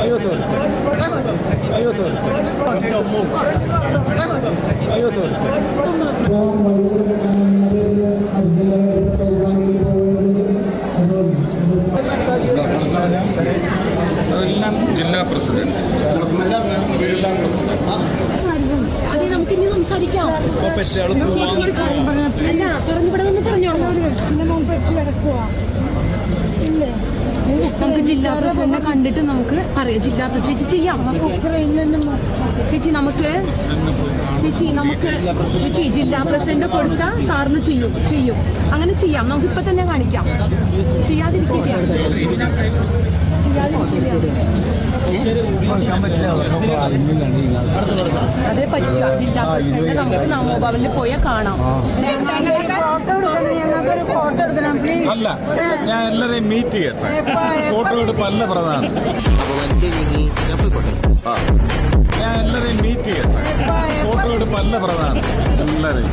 അയ്യോ സോറി അയ്യോ സോറി അയ്യോ സോറി അതെല്ലാം ജില്ലാ പ്രസിഡന്റ്. അതെ നമുക്ക് ഇനി സംസാരിക്കാം ചേച്ചി അല്ല പറഞ്ഞു ഇവിടെ നിന്ന് പറഞ്ഞോളൂ. നമുക്ക് ജില്ലാ പ്രസിഡന്റിനെ കണ്ടിട്ട് നമുക്ക് പറയാം ജില്ലാ ചേച്ചി ചെയ്യാം. ചേച്ചി നമുക്ക് ചേച്ചി നമുക്ക് ചേച്ചി ജില്ലാ പ്രസിഡന്റ് കൊടുത്ത സാറിന് ചെയ്യും ചെയ്യും. അങ്ങനെ ചെയ്യാം. നമുക്ക് ഇപ്പൊ തന്നെ കാണിക്കാം. ചെയ്യാതിരിക്കുകയാണ് അതേ പറ്റുക. ജില്ലാ പ്രസിഡന്റ് നമുക്ക് നമോഭവനിൽ പോയാൽ കാണാം. അല്ല ഞാൻ എല്ലാരെയും മീറ്റ് ചെയ്യട്ടെ. ഫോട്ടോ എടുപ്പ് അല്ല പ്രധാനം. ഞാൻ എല്ലാരെയും മീറ്റ് ചെയ്യട്ടെ. ഫോട്ടോ എടുപ്പ് അല്ല പ്രധാനം. എല്ലാരെയും.